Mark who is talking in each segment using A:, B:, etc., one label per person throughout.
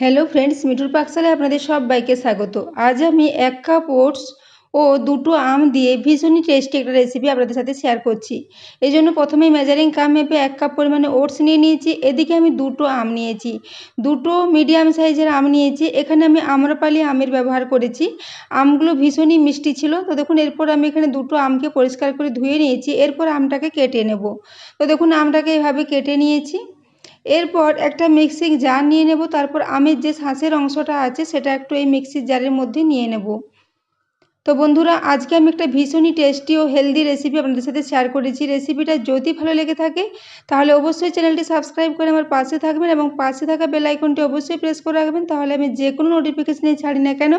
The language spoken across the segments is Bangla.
A: হ্যালো ফ্রেন্ডস মিঠুর পাকশালে আপনাদের সবাইকে স্বাগত। আজ আমি এক কাপ ওটস ও দুটো আম দিয়ে ভীষণই টেস্টি একটা রেসিপি আপনাদের সাথে শেয়ার করছি। এই জন্য প্রথমে মেজারিং কাপ মেপে এক কাপ পরিমাণে ওটস নিয়ে নিয়েছি, এদিকে আমি দুটো আম নিয়েছি। দুটো মিডিয়াম সাইজের আম নিয়েছি, এখানে আমি আম্রপালি আমের ব্যবহার করেছি। আমগুলো ভীষণই মিষ্টি ছিল, তো দেখুন এরপর আমি এখানে দুটো আমকে পরিষ্কার করে ধুয়ে নিয়েছি, এরপর আমটাকে কেটে নেব। তো দেখুন আমটাকে এভাবে কেটে নিয়েছি। এরপর একটা মিক্সিং জার নিয়ে নেব, তারপর আমের যে শাঁসের অংশটা আছে সেটা একটু এই মিক্সির জারের মধ্যে নিয়ে নেব। তো বন্ধুরা, আজকে আমি একটা ভীষণই টেস্টি ও হেলদি রেসিপি আপনাদের সাথে শেয়ার করেছি। রেসিপিটা যদি ভালো লেগে থাকে, তাহলে অবশ্যই চ্যানেলটি সাবস্ক্রাইব করে আমার পাশে থাকবেন এবং পাশে থাকা বেল আইকনটি অবশ্যই প্রেস করে রাখবেন, তাহলে আমি যে কোনো নোটিফিকেশানে ছাড়ি না কেন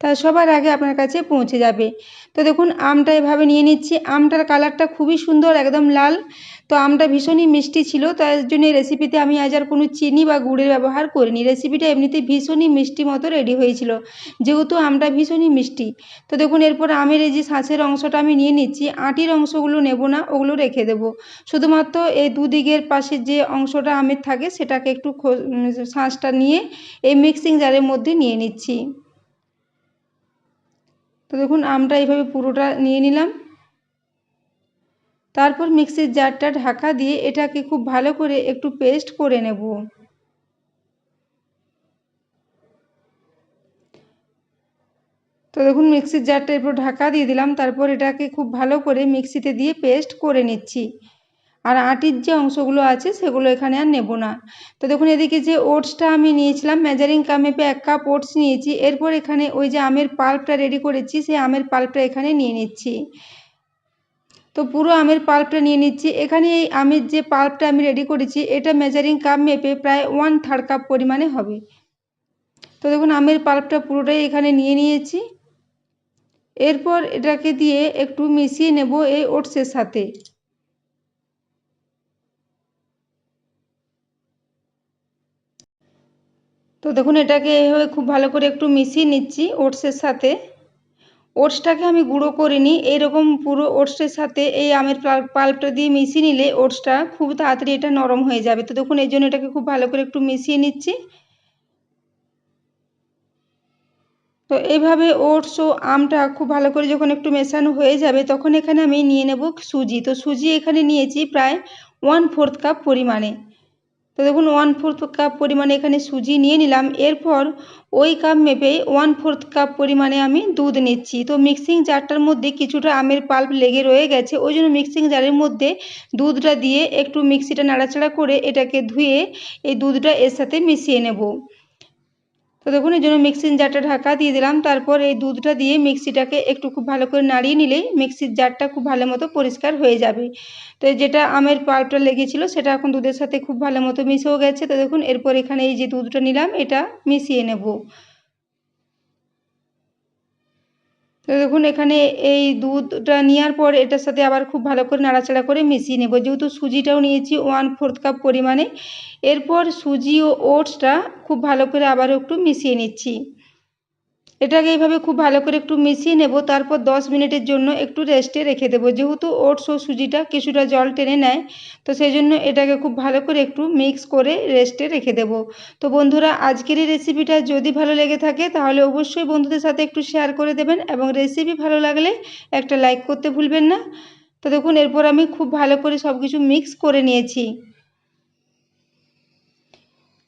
A: তা সবার আগে আপনার কাছে পৌঁছে যাবে। তো দেখুন, আমটা এভাবে নিয়ে নিচ্ছি। আমটার কালারটা খুবই সুন্দর, একদম লাল। তো আমটা ভীষণই মিষ্টি ছিল তার জন্য এই রেসিপিতে আমি আজ আর কোনো চিনি বা গুড়ের ব্যবহার করিনি। রেসিপিটা এমনিতে ভীষণই মিষ্টি মতো রেডি হয়েছিল, যেহেতু আমটা ভীষণই মিষ্টি। তো দেখুন, এরপর আমের এই যে শাঁসের অংশটা আমি নিয়ে নিচ্ছি, আটির অংশগুলো নেব না, ওগুলো রেখে দেব। শুধুমাত্র এই দুদিকের পাশে যে অংশটা আমের থাকে, সেটাকে একটু খো শাঁসটা নিয়ে এই মিক্সিং জারের মধ্যে নিয়ে নিচ্ছি। তো দেখুন, আমটা এইভাবে পুরোটা নিয়ে নিলাম। তারপর মিক্সির জারটা ঢাকা দিয়ে এটাকে খুব ভালো করে একটু পেস্ট করে নেব। তো দেখুন, মিক্সির জারটা এরপর ঢাকা দিয়ে দিলাম। তারপর এটাকে খুব ভালো করে মিক্সিতে দিয়ে পেস্ট করে নিচ্ছি। আর আটির যে অংশগুলো আছে সেগুলো এখানে আর নেব না। তো দেখুন, এদিকে যে ওটসটা আমি নিয়েছিলাম মেজারিং কামেপে এক কাপ ওটস নিয়েছি। এরপর এখানে ওই যে আমের পাল্পটা রেডি করেছি, সেই আমের পাল্পটা এখানে নিয়ে নিচ্ছি। তো পুরো আমের পাল্পটা নিয়ে নিচ্ছি। এখানে এই আমের যে পাল্পটা আমি রেডি করেছি, এটা মেজারিং কাপ মেপে প্রায় ওয়ান থার্ড কাপ পরিমাণে হবে। তো দেখুন, আমের পাল্পটা পুরোটাই এখানে নিয়ে নিয়েছি। এরপর এটাকে দিয়ে একটু মিশিয়ে নেব এই ওটসের সাথে। তো দেখুন, এটাকে এভাবে খুব ভালো করে একটু মিশিয়ে নিচ্ছি ওটসের সাথে। ওটসটাকে আমি গুঁড়ো করিনি এইরকম পুরো ওটসের সাথে এই আমের পাল্পটা দিয়ে মিশিয়ে নিলে ওটসটা খুব তাড়াতাড়ি এটা নরম হয়ে যাবে। তো দেখুন, এই জন্য এটাকে খুব ভালো করে একটু মিশিয়ে নিচ্ছি। তো এইভাবে ওটস ও আমটা খুব ভালো করে যখন একটু মেশানো হয়ে যাবে, তখন এখানে আমি নিয়ে নেব সুজি। তো সুজি এখানে নিয়েছি প্রায় ওয়ান ফোর্থ কাপ পরিমাণে। তো দেখুন ওয়ান ফোর্থ কাপ পরিমাণে এখানে সুজি নিয়ে নিলাম। এরপর ওই কাপ মেপে ওয়ান ফোর্থ কাপ পরিমাণে আমি দুধ নিচ্ছি। তো মিক্সিং জারটার মধ্যে কিছুটা আমের পাল্প লেগে রয়ে গেছে। ওই জন্য মিক্সিং জারের মধ্যে দুধটা দিয়ে একটু মিক্সিটা নাড়াচাড়া করে এটাকে ধুয়ে এই দুধটা এর সাথে মিশিয়ে নেব। তো দেখুন জন্য মিক্সির জারটা ঢাকা দিয়ে দিলাম। তারপর এই দুধটা দিয়ে মিক্সিটাকে একটু খুব ভালো করে নাড়িয়ে নিলেই মিক্সির জারটা খুব ভালো মতো পরিষ্কার হয়ে যাবে। তো যেটা আমের পাল্পটা লেগেছিলো, সেটা এখন দুধের সাথে খুব ভালো মতো মিশেও গেছে। তো দেখুন, এরপর এখানে এই যে দুধটা নিলাম, এটা মিশিয়ে নেব। দেখুন, এখানে এই দুধটা নেওয়ার পর এটার সাথে আবার খুব ভালো করে নাড়াচাড়া করে মিশিয়ে নেব। যেহেতু সুজিটাও নিয়েছি ওয়ান ফোর্থ কাপ পরিমাণে। এরপর সুজি ও ওটসটা খুব ভালো করে আবারও একটু মিশিয়ে নিচ্ছি। এটাকে এইভাবে খুব ভালো করে একটু মিশিয়ে নেব, তারপর দশ মিনিটের জন্য একটু রেস্টে রেখে দেবো। যেহেতু ওটস ও সুজিটা কিছুটা জল টেনে নেয়, তো সেই জন্য এটাকে খুব ভালো করে একটু মিক্স করে রেস্টে রেখে দেব। তো বন্ধুরা, আজকের এই রেসিপিটা যদি ভালো লেগে থাকে, তাহলে অবশ্যই বন্ধুদের সাথে একটু শেয়ার করে দেবেন এবং রেসিপি ভালো লাগলে একটা লাইক করতে ভুলবেন না। তো দেখুন, এরপর আমি খুব ভালো করে সব কিছু মিক্স করে নিয়েছি।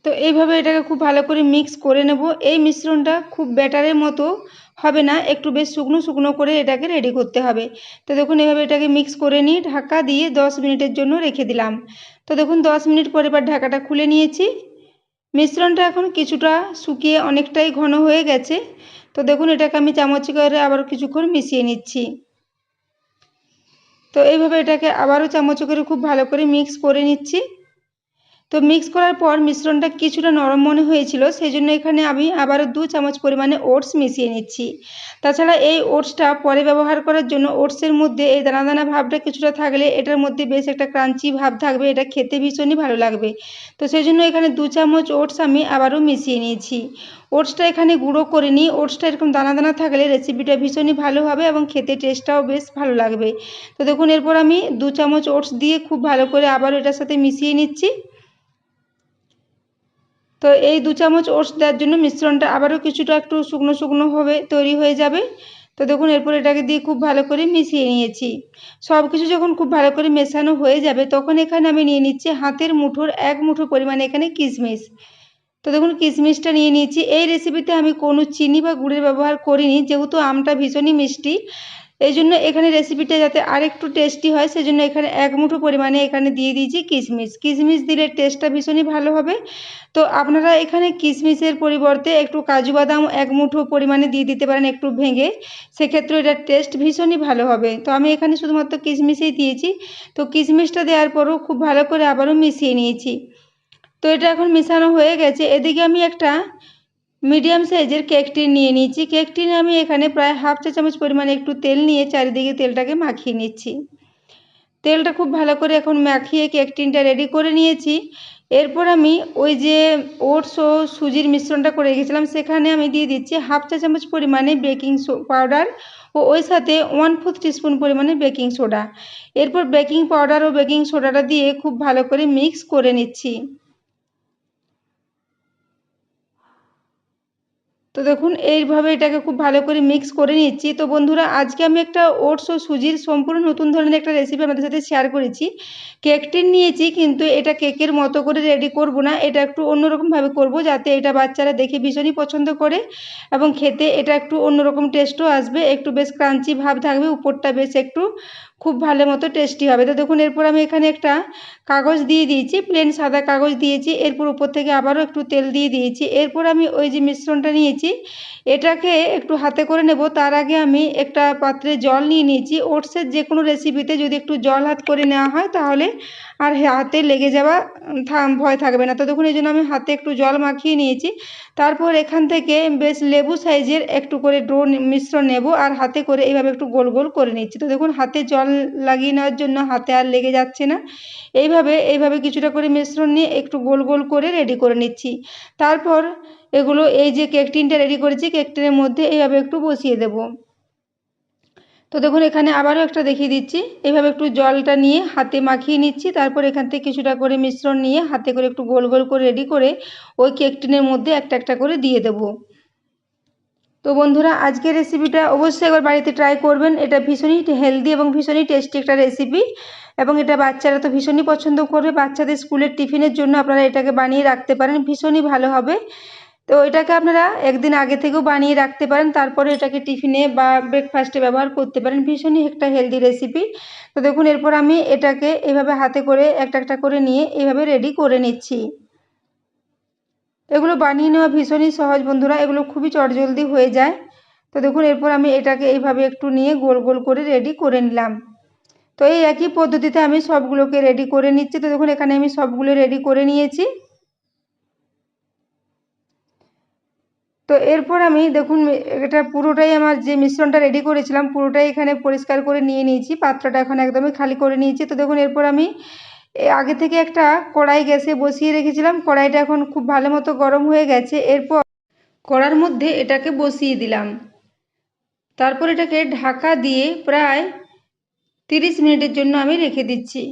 A: তো এইভাবে এটাকে খুব ভালো করে মিক্স করে নেব। এই মিশ্রণটা খুব ব্যাটারের মতো হবে না, একটু বেশ শুকনো শুকনো করে এটাকে রেডি করতে হবে। তো দেখুন, এভাবে এটাকে মিক্স করে নিয়ে ঢাকা দিয়ে দশ মিনিটের জন্য রেখে দিলাম। তো দেখুন, দশ মিনিট পরে এবার ঢাকাটা খুলে নিয়েছি। মিশ্রণটা এখন কিছুটা শুকিয়ে অনেকটাই ঘন হয়ে গেছে। তো দেখুন, এটাকে আমি চামচ করে আবার কিছুক্ষণ মিশিয়ে নিচ্ছি। তো এইভাবে এটাকে আবারও চামচ করে খুব ভালো করে মিক্স করে নিচ্ছি। তো মিক্স করার পর মিশ্রণটা কিছুটা নরম মনে হয়েছিল সেই জন্য এখানে আমি আবারও দু চামচ পরিমাণে ওটস মিশিয়ে নিচ্ছি। তাছাড়া এই ওটসটা পরে ব্যবহার করার জন্য ওটসের মধ্যে এই দানা দানা ভাবটা কিছুটা থাকলে এটার মধ্যে বেশ একটা ক্রাঞ্চি ভাব থাকবে, এটা খেতে ভীষণই ভালো লাগবে। তো সেই জন্য এখানে দু চামচ ওটস আমি আবারও মিশিয়ে নিয়েছি। ওটসটা এখানে গুঁড়ো করে নিই ওটসটা এরকম দানা দানা থাকলে রেসিপিটা ভীষণই ভালো হবে এবং খেতে টেস্টটাও বেশ ভালো লাগবে। তো দেখুন, এরপর আমি দু চামচ ওটস দিয়ে খুব ভালো করে আবারও এটার সাথে মিশিয়ে নিচ্ছি। তো এই দু চামচ ওটস দেওয়ার জন্য মিশ্রণটা আবারও কিছুটা একটু শুকনো শুকনো হবে, তৈরি হয়ে যাবে। তো দেখুন, এরপর এটাকে দিয়ে খুব ভালো করে মিশিয়ে নিয়েছি। সব কিছু যখন খুব ভালো করে মেশানো হয়ে যাবে, তখন এখানে আমি নিয়ে নিচ্ছি হাতের মুঠোর এক মুঠো পরিমাণে এখানে কিশমিশ। তো দেখুন, কিশমিশটা নিয়ে নিয়েছি। এই রেসিপিতে আমি কোনো চিনি বা গুড়ের ব্যবহার করিনি, যেহেতু আমটা ভীষণই মিষ্টি। এই জন্য এখানে রেসিপিটা যাতে আরেকটু টেস্টি হয়, সেজন্য এখানে এক মুঠো পরিমাণে এখানে দিয়ে দিয়েছি কিশমিশ কিশমিশ দিলে টেস্টটা ভীষণই ভালো হবে। তো আপনারা এখানে কিশমিশের পরিবর্তে একটু কাজু বাদাম এক মুঠো পরিমাণে দিয়ে দিতে পারেন একটু ভেঙে। সেক্ষেত্রে এটার টেস্ট ভীষণই ভালো হবে। তো আমি এখানে শুধুমাত্র কিশমিশই দিয়েছি। তো কিশমিশটা দেওয়ার পরও খুব ভালো করে আবারও মিশিয়ে নিয়েছি। তো এটা এখন মেশানো হয়ে গেছে। এদিকে আমি একটা মিডিয়াম সাইজের কেক টিন নিয়ে নিয়েছি কেক টিনে আমি এখানে প্রায় হাফ চা চামচ পরিমাণে একটু তেল নিয়ে চারিদিকে তেলটাকে মাখিয়ে নিচ্ছি। তেলটা খুব ভালো করে এখন মাখিয়ে কেক টিনটা রেডি করে নিয়েছি। এরপর আমি ওই যে ওটস ও সুজির মিশ্রণটা করে রেখেছিলাম, সেখানে আমি দিয়ে দিচ্ছি হাফ চা চামচ পরিমাণে বেকিং পাউডার ও ওই সাথে ওয়ান ফোর্থ টিস্পুন পরিমাণে বেকিং সোডা। এরপর বেকিং পাউডার ও বেকিং সোডাটা দিয়ে খুব ভালো করে মিক্স করে নিচ্ছি। তো দেখুন, এইভাবে এটাকে খুব ভালো করে মিক্স করে নিচ্ছি। তো বন্ধুরা, আজকে আমি একটা ওটস ও সুজির সম্পূর্ণ নতুন ধরনের একটা রেসিপি আপনাদের সাথে শেয়ার করেছি। কেকটি নিয়েছি, কিন্তু এটা কেকের মতো করে রেডি করব না। এটা একটু অন্যরকমভাবে করব যাতে এটা বাচ্চারা দেখে ভীষণই পছন্দ করে এবং খেতে এটা একটু অন্যরকম টেস্টও আসবে। একটু বেশ ক্রাঞ্চি ভাব থাকবে, উপরটা বেশ একটু খুব ভালো মতো টেস্টি হবে। তো দেখুন, এরপর আমি এখানে একটা কাগজ দিয়ে দিয়েছি প্লেন সাদা কাগজ দিয়েছি। এরপর উপর থেকে আবারও একটু তেল দিয়ে দিয়েছি। এরপর আমি ওই যে মিশ্রণটা নিয়েছি, এটাকে একটু হাতে করে নেব। তার আগে আমি একটা পাত্রে জল নিয়ে নিয়েছি। ওটসের যে কোনো রেসিপিতে যদি একটু জল হাত করে নেওয়া হয়, তাহলে আর হাতে লেগে যাওয়া ভয় থাকবে না। তো দেখুন এই জন্য আমি হাতে একটু জল মাখিয়ে নিয়েছি। তারপর এখান থেকে বেশ লেবু সাইজের একটু করে ডো মিশ্রণ নেব আর হাতে করে এইভাবে একটু গোল গোল করে নিচ্ছি। তো দেখুন, হাতে জল লাগিয়ে নেওয়ার জন্য হাতে আর লেগে যাচ্ছে না। এইভাবে এইভাবে কিছুটা করে মিশ্রণ নিয়ে একটু গোল গোল করে রেডি করে নিচ্ছি। তারপর এগুলো, এই যে কেক টিনটা রেডি করেছি, কেক টিনের মধ্যে এইভাবে একটু বসিয়ে দেব। তো দেখুন, এখানে আবারও একটা দেখিয়ে দিচ্ছি। এভাবে একটু জলটা নিয়ে হাতে মাখিয়ে নিচ্ছি। তারপর এখান থেকে কিছুটা করে মিশ্রণ নিয়ে হাতে করে একটু গোল গোল করে রেডি করে ওই কেক টিনের মধ্যে একটা একটা করে দিয়ে দেবো। তো বন্ধুরা, আজকের রেসিপিটা অবশ্যই একবার বাড়িতে ট্রাই করবেন। এটা ভীষণই হেলদি এবং ভীষণই টেস্টি একটা রেসিপি এবং এটা বাচ্চারা তো ভীষণই পছন্দ করবে। বাচ্চাদের স্কুলের টিফিনের জন্য আপনারা এটাকে বানিয়ে রাখতে পারেন। ভীষণই ভালো হবে। তো এটাকে আপনারা একদিন আগে থেকেও বানিয়ে রাখতে পারেন, তারপরে এটাকে টিফিনে বা ব্রেকফাস্টে ব্যবহার করতে পারেন। ভীষণই একটা হেলদি রেসিপি তো দেখুন, এরপর আমি এটাকে এভাবে হাতে করে একটা একটা করে নিয়ে এভাবে রেডি করে নিচ্ছি। এগুলো বানিয়ে নেওয়া ভীষণই সহজ বন্ধুরা, এগুলো খুবই চটজলদি হয়ে যায়। তো দেখুন, এরপর আমি এটাকে এইভাবে একটু নিয়ে গোল গোল করে রেডি করে নিলাম। তো এই একই পদ্ধতিতে আমি সবগুলোকে রেডি করে নিচ্ছি। তো দেখুন, এখানে আমি সবগুলো রেডি করে নিয়েছি। তো এরপর আমি দেখুন এটা পুরোটাই আমার যে মিশ্রণটা রেডি করেছিলাম, পুরোটাই এখানে পরিষ্কার করে নিয়ে নিয়েছি। পাত্রটা এখন একদমই খালি করে নিয়েছি। তো দেখুন, এরপর আমি আগে থেকে একটা কড়াই গ্যাসে বসিয়ে রেখেছিলাম। কড়াইটা এখন খুব ভালো মতো গরম হয়ে গেছে। এরপর কড়ার মধ্যে এটাকে বসিয়ে দিলাম। তারপর এটাকে ঢাকা দিয়ে প্রায় তিরিশ মিনিটের জন্য আমি রেখে দিচ্ছি।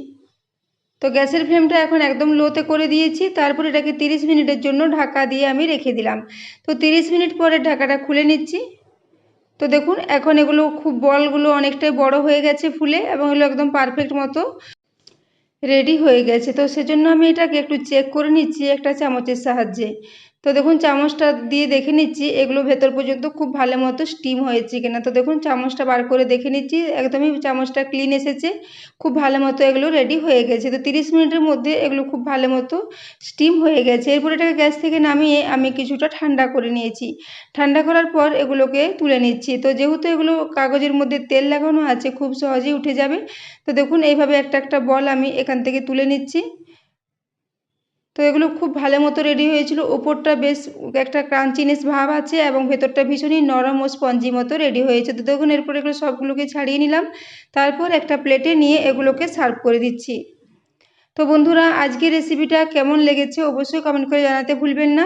A: তো গ্যাসের ফ্লেমটা এখন একদম লোতে করে দিয়েছি, তারপর এটাকে তিরিশ মিনিটের জন্য ঢাকা দিয়ে আমি রেখে দিলাম। তো তিরিশ মিনিট পরে ঢাকাটা খুলে নিচ্ছি। তো দেখুন, এখন এগুলো খুব বলগুলো অনেকটাই বড় হয়ে গেছে ফুলে এবং এগুলো একদম পারফেক্ট মতো রেডি হয়ে গেছে। তো সেজন্য আমি এটাকে একটু চেক করে নিচ্ছি একটা চামচের সাহায্যে। তো দেখুন চামচটা দিয়ে দেখে নিচ্ছি, এগুলো ভেতর পর্যন্ত খুব ভালো মতো স্টিম হয়েছে কিনা। তো দেখুন চামচটা বার করে দেখে নিচ্ছি, একদমই চামচটা ক্লিন এসেছে, খুব ভালো মতো এগুলো রেডি হয়ে গেছে। তো তিরিশ মিনিটের মধ্যে এগুলো খুব ভালো মতো স্টিম হয়ে গেছে। এরপর এটাকে গ্যাস থেকে নামিয়ে আমি কিছুটা ঠান্ডা করে নিয়েছি। ঠান্ডা করার পর এগুলোকে তুলে নিচ্ছি। তো যেহেতু এগুলো কাগজের মধ্যে তেল লাগানো আছে, খুব সহজেই উঠে যাবে। তো দেখুন এইভাবে একটা একটা বল আমি এখান থেকে তুলে নিচ্ছি। তো এগুলো খুব ভালো মতো রেডি হয়েছিল। ওপরটা বেশ একটা ক্রাঞ্চিনেস ভাব আছে এবং ভেতরটা ভীষণই নরম ও স্পঞ্জি মতো রেডি হয়েছে। তো দেখুন, এরপর এগুলো সবগুলোকে ছাড়িয়ে নিলাম। তারপর একটা প্লেটে নিয়ে এগুলোকে সার্ভ করে দিচ্ছি। তো বন্ধুরা, আজকের রেসিপিটা কেমন লেগেছে অবশ্যই কমেন্ট করে জানাতে ভুলবেন না।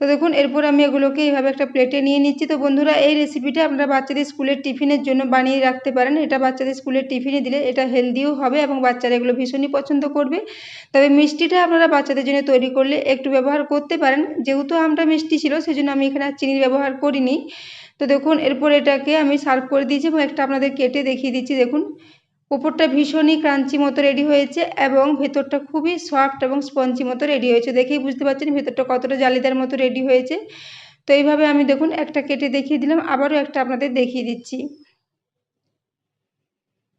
A: তো দেখুন, এরপর আমি এগুলোকে এইভাবে একটা প্লেটে নিয়ে নিচ্ছি। তো বন্ধুরা, এই রেসিপিটা আপনারা বাচ্চাদের স্কুলের টিফিনের জন্য বানিয়ে রাখতে পারেন। এটা বাচ্চাদের স্কুলের টিফিনে দিলে এটা হেলদিও হবে এবং বাচ্চারা এগুলো ভীষণই পছন্দ করবে। তবে মিষ্টিটা আপনারা বাচ্চাদের জন্য তৈরি করলে একটু ব্যবহার করতে পারেন। যেহেতু আমটা মিষ্টি ছিল সেই জন্য আমি এখানে চিনির ব্যবহার করিনি। তো দেখুন, এরপর এটাকে আমি সার্ভ করে দিয়েছি এবং একটা আপনাদের কেটে দেখিয়ে দিচ্ছি। দেখুন উপরটা ভীষণই ক্রাঞ্চি মতো রেডি হয়েছে এবং ভেতরটা খুবই সফট এবং স্পঞ্জি মতো রেডি হয়েছে। দেখেই বুঝতে পারছেন ভেতরটা কতটা জালিদার মতো রেডি হয়েছে। তো এইভাবে আমি দেখুন একটা কেটে দেখিয়ে দিলাম, আবারও একটা আপনাদের দেখিয়ে দিচ্ছি।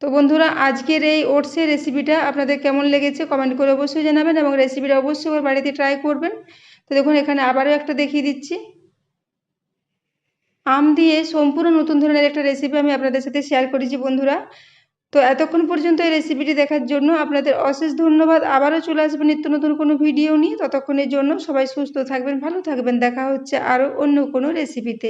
A: তো বন্ধুরা, আজকের এই ওটসের রেসিপিটা আপনাদের কেমন লেগেছে কমেন্ট করে অবশ্যই জানাবেন এবং রেসিপিটা অবশ্যই ওর বাড়িতে ট্রাই করবেন। তো দেখুন, এখানে আবারও একটা দেখিয়ে দিচ্ছি। আম দিয়ে সম্পূর্ণ নতুন ধরনের একটা রেসিপি আমি আপনাদের সাথে শেয়ার করেছি বন্ধুরা। তো এতক্ষণ পর্যন্ত এই রেসিপিটি দেখার জন্য আপনাদের অশেষ ধন্যবাদ। আবারও চলে আসবেন নিত্য নতুন কোনো ভিডিও নিয়ে। ততক্ষণের জন্য সবাই সুস্থ থাকবেন, ভালো থাকবেন। দেখা হচ্ছে আরও অন্য কোনো রেসিপিতে